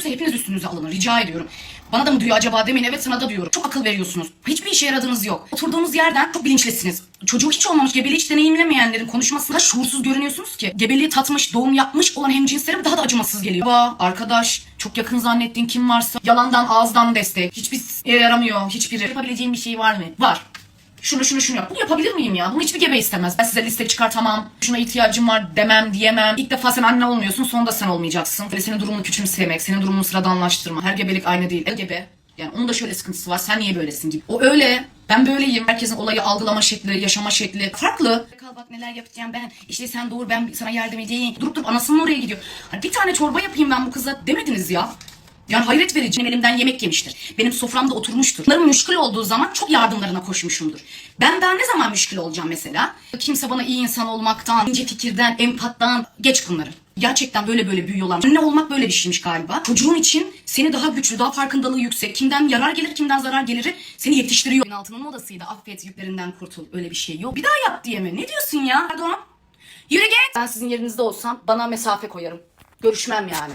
üstünüze hepiniz üstünüze alın. Rica ediyorum. Bana da mı diyor acaba demeyin. Evet sana da diyorum. Çok akıl veriyorsunuz. Hiçbir işe yaradığınız yok. Oturduğunuz yerden çok bilinçlisiniz. Çocuğu hiç olmamış gebeliği hiç deneyimlemeyenlerin konuşmasında şuursuz görünüyorsunuz ki. Gebeliği tatmış, doğum yapmış olan hemcinslere daha da acımasız geliyor. Baba, arkadaş, çok yakın zannettiğin kim varsa yalandan ağızdan destek. Hiçbir işe yaramıyor. Hiçbiri. Yapabileceğim bir şey var mı? Var. Şunu şunu şunu yap. Bunu yapabilir miyim ya? Bunu hiçbir gebe istemez. Ben size liste çıkartamam. Şuna ihtiyacım var demem diyemem. İlk defa sen anne olmuyorsun sonunda sen olmayacaksın. Ve senin durumunu küçümsemek, senin durumunu sıradanlaştırma. Her gebelik aynı değil. El gebe. Yani onun da şöyle sıkıntısı var. Sen niye böylesin gibi. O öyle. Ben böyleyim. Herkesin olayı algılama şekli, yaşama şekli farklı. Kal bak neler yapacağım ben. İşte sen doğur ben sana yardım edeyim. Durup durup anasının oraya gidiyor. Hani bir tane çorba yapayım ben bu kıza demediniz ya. Yani hayret verici. Benim elimden yemek yemiştir. Benim soframda oturmuştur. Bunların müşkül olduğu zaman çok yardımlarına koşmuşumdur. Ben daha ne zaman müşkül olacağım mesela? Kimse bana iyi insan olmaktan, ince fikirden, empattan geç bunları. Gerçekten böyle böyle büyüyorlar. Anne olmak böyle bir şeymiş galiba. Çocuğun için seni daha güçlü, daha farkındalığı yüksek. Kimden yarar gelir, kimden zarar geliri seni yetiştiriyor. Altının modasıydı. Affet yüklerinden kurtul. Öyle bir şey yok. Bir daha yap diye mi? Ne diyorsun ya? Erdoğan? Yürü git. Ben sizin yerinizde olsam bana mesafe koyarım. Görüşmem yani.